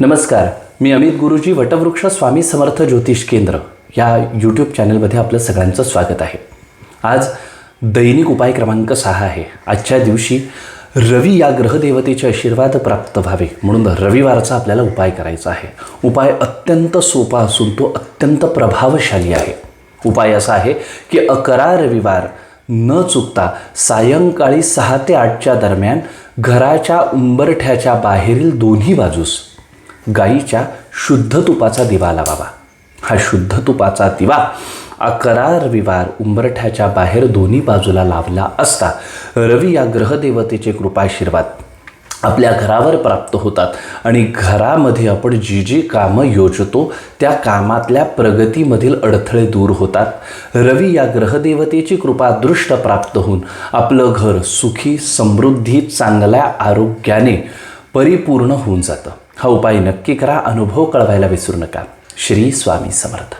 नमस्कार. मी अमित गुरुजी वटवृक्ष स्वामी समर्थ ज्योतिष केंद्र या यूट्यूब चॅनलमध्ये आपलं सगळ्यांचं स्वागत आहे. आज दैनिक उपाय क्रमांक सहा आहे. आजच्या दिवशी रवी या ग्रहदेवतेचे आशीर्वाद प्राप्त व्हावे म्हणून रविवारचा आपल्याला उपाय करायचा आहे. उपाय अत्यंत सोपा असून तो अत्यंत प्रभावशाली आहे. उपाय असा आहे की अकरा रविवार न चुकता सायंकाळी सहा ते आठच्या दरम्यान घराच्या उंबरठ्याच्या बाहेरील दोन्ही बाजूस गाईच्या शुद्ध तुपाचा दिवा लावावा. हा शुद्ध तुपाचा दिवा अकरा रविवार उंबरठ्याच्या बाहेर दोन्ही बाजूला लावला असता रवी या ग्रहदेवतेचे कृपाशीर्वाद आपल्या घरावर प्राप्त होतात आणि घरामध्ये आपण जी जी कामं योजतो त्या कामातल्या प्रगतीमधील अडथळे दूर होतात. रवी या ग्रहदेवतेची कृपा दृष्ट प्राप्त होऊन आपलं घर सुखी समृद्धी चांगल्या आरोग्याने परिपूर्ण होऊन जातं. हा उपाय नक्की करा. अनुभव कळवायला विसरू नका. श्री स्वामी समर्थ.